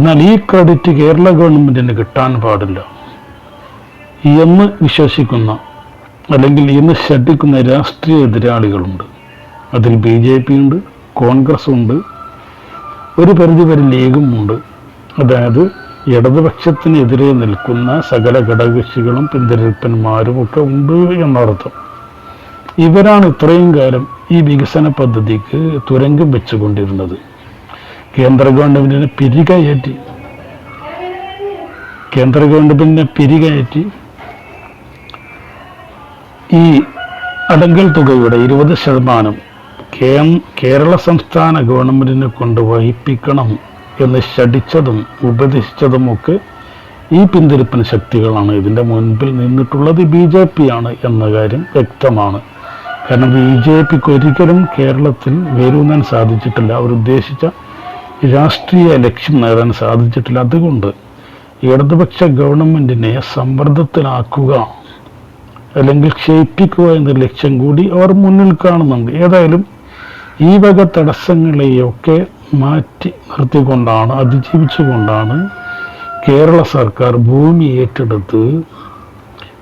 എന്നാൽ ഈ ക്രെഡിറ്റ് കേരള ഗവൺമെന്റിന് കിട്ടാൻ പാടില്ല. എന്ന് വിശ്വസിക്കുന്ന അല്ലെങ്കിൽ ഇന്ന് ശ്രദ്ധിക്കുന്ന രാഷ്ട്രീയ എതിരാളികളുണ്ട്. അതിൽ ബി ജെ പി ഉണ്ട് കോൺഗ്രസ് ഉണ്ട് ഒരു പരിധിവരെ ലീഗും ഉണ്ട്. അതായത് ഇടതുപക്ഷത്തിനെതിരെ നിൽക്കുന്ന സകല ഘടകകക്ഷികളും പിന്തിരിപ്പന്മാരും ഒക്കെ ഉണ്ട് എന്നർത്ഥം. ഇവരാണ് ഇത്രയും കാലം ഈ വികസന പദ്ധതിക്ക് തുരങ്കം വെച്ചുകൊണ്ടിരുന്നത്. കേന്ദ്ര ഗവൺമെന്റിനെ പിരികയറ്റി കേന്ദ്ര ഗവൺമെന്റിനെ പിരികയറ്റി ഈ അടങ്കൽ തുകയുടെ ഇരുപത് ശതമാനം കേരള സംസ്ഥാന ഗവൺമെന്റിനെ കൊണ്ട് വഹിപ്പിക്കണം എന്ന് ശഠിച്ചതും ഉപദേശിച്ചതുമൊക്കെ ഈ പിന്തിരിപ്പൻ ശക്തികളാണ് ഇതിന്റെ മുൻപിൽ നിന്നിട്ടുള്ളത്. ബി ജെ പി ആണ് എന്ന കാര്യം വ്യക്തമാണ്. കാരണം ബി ജെ പിക്ക് ഒരിക്കലും കേരളത്തിൽ വേരൂന്നാൻ സാധിച്ചിട്ടില്ല. അവരുദ്ദേശിച്ച രാഷ്ട്രീയ ലക്ഷ്യം നേടാൻ സാധിച്ചിട്ടില്ല. അതുകൊണ്ട് ഇടതുപക്ഷ ഗവൺമെന്റിനെ സമ്മർദ്ദത്തിലാക്കുക അല്ലെങ്കിൽ ക്ഷയിപ്പിക്കുക എന്ന ലക്ഷ്യം കൂടി അവർ മുന്നിൽ കാണുന്നുണ്ട്. ഏതായാലും ഈ വക തടസ്സങ്ങളെയൊക്കെ മാറ്റി നിർത്തിക്കൊണ്ടാണ് അതിജീവിച്ചുകൊണ്ടാണ് കേരള സർക്കാർ ഭൂമി ഏറ്റെടുത്ത്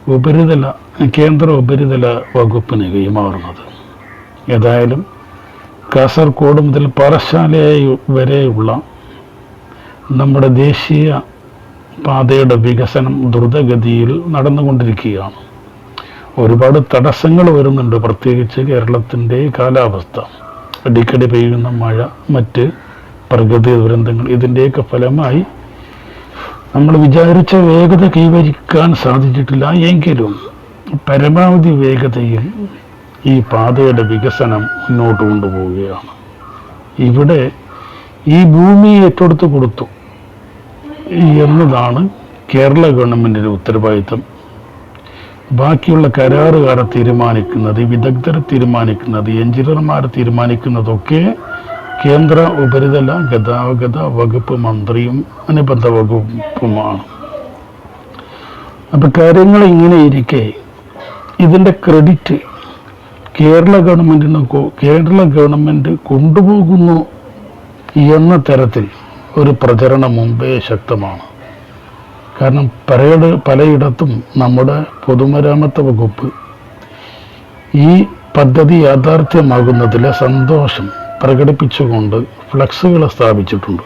ഉപരിതല കേന്ദ്ര ഉപരിതല വകുപ്പിന് കൈമാറുന്നത്. ഏതായാലും കാസർഗോഡ് മുതൽ പാറശാല വരെയുള്ള നമ്മുടെ ദേശീയ പാതയുടെ വികസനം ദ്രുതഗതിയിൽ നടന്നുകൊണ്ടിരിക്കുകയാണ്. ഒരുപാട് തടസ്സങ്ങൾ വരുന്നുണ്ട് പ്രത്യേകിച്ച് കേരളത്തിന്റെ കാലാവസ്ഥ. അടിക്കടി പെയ്യുന്ന മഴ മറ്റ് പ്രകൃതി ദുരന്തങ്ങൾ ഇതിന്റെയൊക്കെ ഫലമായി നമ്മൾ വിചാരിച്ച വേഗത കൈവരിക്കാൻ സാധിച്ചിട്ടില്ല എങ്കിലും പരമാവധി വേഗതയിൽ ഈ പാതയുടെ വികസനം മുന്നോട്ട് കൊണ്ടുപോവുകയാണ്. ഇവിടെ ഈ ഭൂമി ഏറ്റെടുത്ത് കൊടുത്തു. എന്നതാണ് കേരള ഗവൺമെന്റിന്റെ ഉത്തരവാദിത്തം. ബാക്കിയുള്ള കരാറുകാരെ തീരുമാനിക്കുന്നത് വിദഗ്ധരെ തീരുമാനിക്കുന്നത് എഞ്ചിനീയർമാർ തീരുമാനിക്കുന്നതൊക്കെ കേന്ദ്ര ഉപരിതല ഗതാഗത വകുപ്പ് മന്ത്രിയും അനുബന്ധ വകുപ്പുമാണ്. അപ്പം കാര്യങ്ങൾ ഇങ്ങനെ ഇരിക്കെ ഇതിന്റെ ക്രെഡിറ്റ് കേരള ഗവൺമെന്റിന് കേരള ഗവൺമെന്റ് കൊണ്ടുപോകുന്നു എന്ന തരത്തിൽ ഒരു പ്രചരണം മുമ്പേ ശക്തമാണ്. കാരണം പലയിട പലയിടത്തും നമ്മുടെ പൊതുമരാമത്ത് വകുപ്പ് ഈ പദ്ധതി യാഥാർത്ഥ്യമാകുന്നതിലെ സന്തോഷം പ്രകടിപ്പിച്ചുകൊണ്ട് ഫ്ലക്സുകൾ സ്ഥാപിച്ചിട്ടുണ്ട്.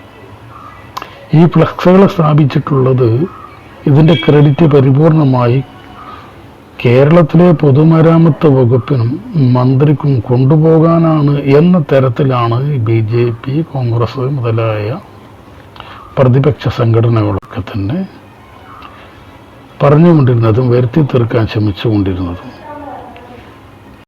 ഈ ഫ്ലക്സുകൾ സ്ഥാപിച്ചിട്ടുള്ളത് ഇതിന്റെ ക്രെഡിറ്റ് പരിപൂർണമായി കേരളത്തിലെ പൊതുമരാമത്ത് വകുപ്പിനും മന്ത്രിക്കും കൊണ്ടുപോകാനാണ് എന്ന തരത്തിലാണ് ബി ജെ പി കോൺഗ്രസ് മുതലായ പ്രതിപക്ഷ സംഘടനകളൊക്കെ തന്നെ പറഞ്ഞുകൊണ്ടിരുന്നതും വരുത്തി തീർക്കാൻ ശ്രമിച്ചുകൊണ്ടിരുന്നതും.